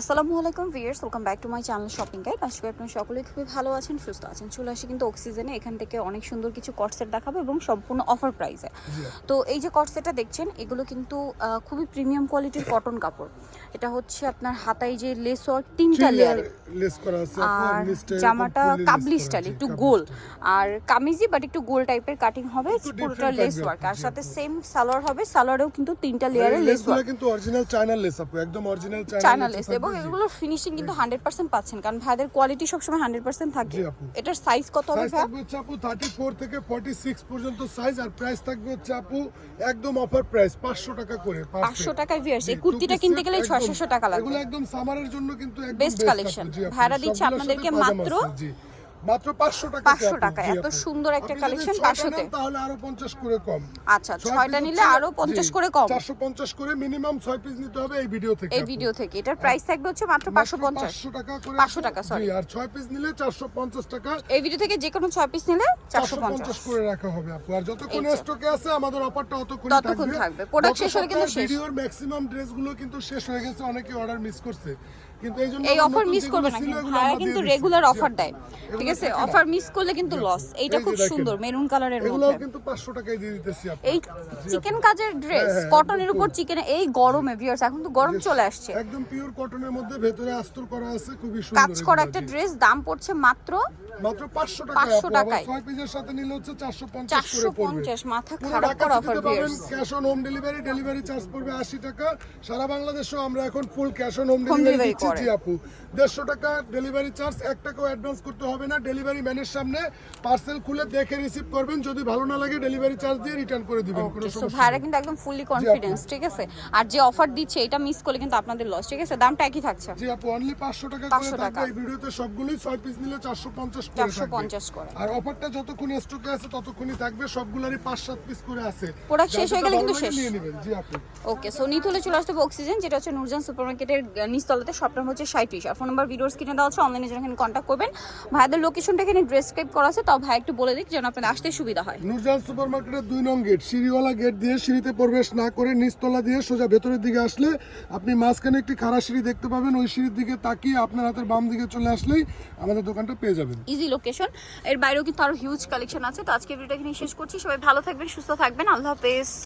আসসালামু আলাইকুম viewers welcome back to my channel shopping guide আশা করি আপনারা সকলেই খুবই ভালো আছেন সুস্থ আছেন। চলে আসি কিন্তু অক্সিজেনে এখান থেকে অনেক সুন্দর কিছু কটসেট দেখাবো এবং সম্পূর্ণ অফার প্রাইসে তো এই যে কটসেটটা দেখছেন এগুলো কিন্তু খুবই প্রিমিয়াম কোয়ালিটির কটন কাপড়। এটা হচ্ছে আপনার হাতায় যে লেস ওয়ার্ক তিনটা লেয়ারে লেস করা আছে আর জামাটা কাবলি স্টাইল একটু গোল। আর কামিজি বাট একটু গোল টাইপের কাটিং হবে পুরোটা লেস ওয়ার্ক আর সাথে সেম সালোয়ার হবে সালোয়ারেও কিন্তু তিনটা লেয়ারে লেস ওয়ার্ক কিন্তু অরিজিনাল চায়না লেস আপু একদম অরিজিনাল চায়না লেস এবং ফিনিশিং কিন্তু হান্ড্রেড পার্সেন্ট পাচ্ছেন কারণ ভাইদের কোয়ালিটি সবসময় হান্ড্রেড পার্সেন্ট থাকে এটার সাইজ কত হবে থাকবে হচ্ছে আপু 34 থেকে 46 পর্যন্ত সাইজ আর প্রাইস থাকবে হচ্ছে আপু একদম অফার প্রাইস 500 টাকা করে পাঁচশো। টাকায় ভিয়ার্স এই কুর্তিটা কিনতে গেলে set ছয় একদম- টাকা লাগবে এগুলো একদম সামারের জন্য কিন্তু একদম কালেকশন। ভাড়া দিচ্ছে আপনাদেরকে মাত্র। মাত্র 500 টাকা 500 টাকা, এত সুন্দর একটা collection, 500 তে। তাহলে আরও 50 করে কম। আচ্ছা ছয়টা নিলে আরও পঞ্চাশ করে কম। চারশো পঞ্চাশ করে মিনিমাম ছয় পিস নিতে হবে এই ভিডিও থেকে এই ভিডিও থেকে এটার প্রাইস থাকবে হচ্ছে মাত্র পাঁচশো পঞ্চাশ। 500 টাকা করে 500 টাকা। জি, আর ছয় পিস নিলে চারশো পঞ্চাশ টাকা। এই ভিডিও থেকে যে কোনো ছয় পিস নিলে চারশো চারশো পঞ্চাশ পঞ্চাশ করে রাখা হবে আপু। আর যতক্ষণ স্টকে আছে আমাদের অফারটা অতক্ষণ ততক্ষণ থাকবে। Product শেষ হলে কিন্তু শেষ। ভিডিওর ম্যাক্সিমাম ড্রেসগুলো কিন্তু শেষ হয়ে গেছে অনেকে অর্ডার মিস করছে। কিন্তু এই জন্য এই অফার মিস করবে না কিন্তু রেগুলার অফার। দেয় ঠিক আছে অফার মিস করলে কিন্তু লস এইটা খুব সুন্দর মেরুন কালারের মধ্যে। কিন্তু পাঁচশো টাকায় দিয়ে দিতেছি এই চিকেন কাজের ড্রেস হ্যাঁ, কটনের উপর চিকেন এই গরমে ভিউয়ার্স এখন তো গরম চলে আসছে। একদম পিওর কটনের মধ্যে ভেতরে আস্তর করা আছে খুবই সুন্দর কাজ করা একটা ড্রেস দাম পড়ছে মাত্র মাত্র 500 টাকা 500 টাকায়। ছয় পিসের সাথে নিলে হচ্ছে 450 করে পড়বে। পঞ্চাশ মাথা খারাপ করা offer viewers cash on home delivery delivery charge পড়বে 80 টাকা। সারা বাংলাদেশেও আমরা এখন full cash on home delivery দিচ্ছি জি আপু। 150 টাকা ডেলিভারি চার্জ 1 টাকাও অ্যাডভান্স করতে হবে না ডেলিভারি ম্যানের সামনে পার্সেল খুলে দেখে রিসিভ করবেন। যদি ভালো না লাগে ডেলিভারি চার্জ দিয়ে রিটার্ন করে দিবেন কোনো সমস্যা ভাইরা কিন্তু একদম ফুললি কনফিডেন্স ঠিক আছে? আর যে অফার দিচ্ছে এটা মিস করলে কিন্তু আপনাদের লস ঠিক আছে? দামটা একই থাকছে। জি আপু অনলি 500 টাকা 500 করে থাকবে। এই ভিডিওতে সবগুলোই 6 পিস নিলে 450 করে চারশো থাকবে। পঞ্চাশ করে। আর অফারটা যতক্ষণ স্টকে আছে ততক্ষণই থাকবে। সবগুলারই পাঁচ সাত পিস করে আছে। প্রোডাক্ট শেষ হয়ে গেলে কিন্তু শেষ। নিয়ে নেবেন। জি আপু। ওকে সো নিত হলে চলে আসতে অক্সিজেন যেটা হচ্ছে নুরজান সুপারমার্কেটের নিচতলাতে। শপ নাম্বার হচ্ছে সাঁত্রিশ আর ফোন নাম্বার ভিডিওর স্ক্রিনে দেওয়া আছে। অনলাইনে যেন এখানে কন্ট্যাক্ট করবেন। ভাইদের লোকেশনটা এখানে ড্রেসক্রাইব করা আছে তাও ভাই একটু বলে দিক যেন আপনাদের আসতে সুবিধা হয়। নুরজান সুপারমার্কেটের দুই নং গেট সিঁড়িওয়ালা গেট দিয়ে সিঁড়িতে প্রবেশ না করে নিচতলা দিয়ে সোজা ভেতরের দিকে আসলে আপনি মাঝখানে একটি খাড়া সিঁড়ি দেখতে পাবেন। ওই সিঁড়ির দিকে তাকিয়ে আপনার হাতের বাম দিকে চলে আসলেই আমাদের দোকানটা পেয়ে যাবেন। ইজি লোকেশন এর বাইরেও কিন্তু আরও হিউজ কালেকশন আছে। তো আজকে ভিডিওটা এখানে শেষ করছি। সবাই ভালো থাকবেন সুস্থ থাকবেন। আল্লাহ হাফেজ।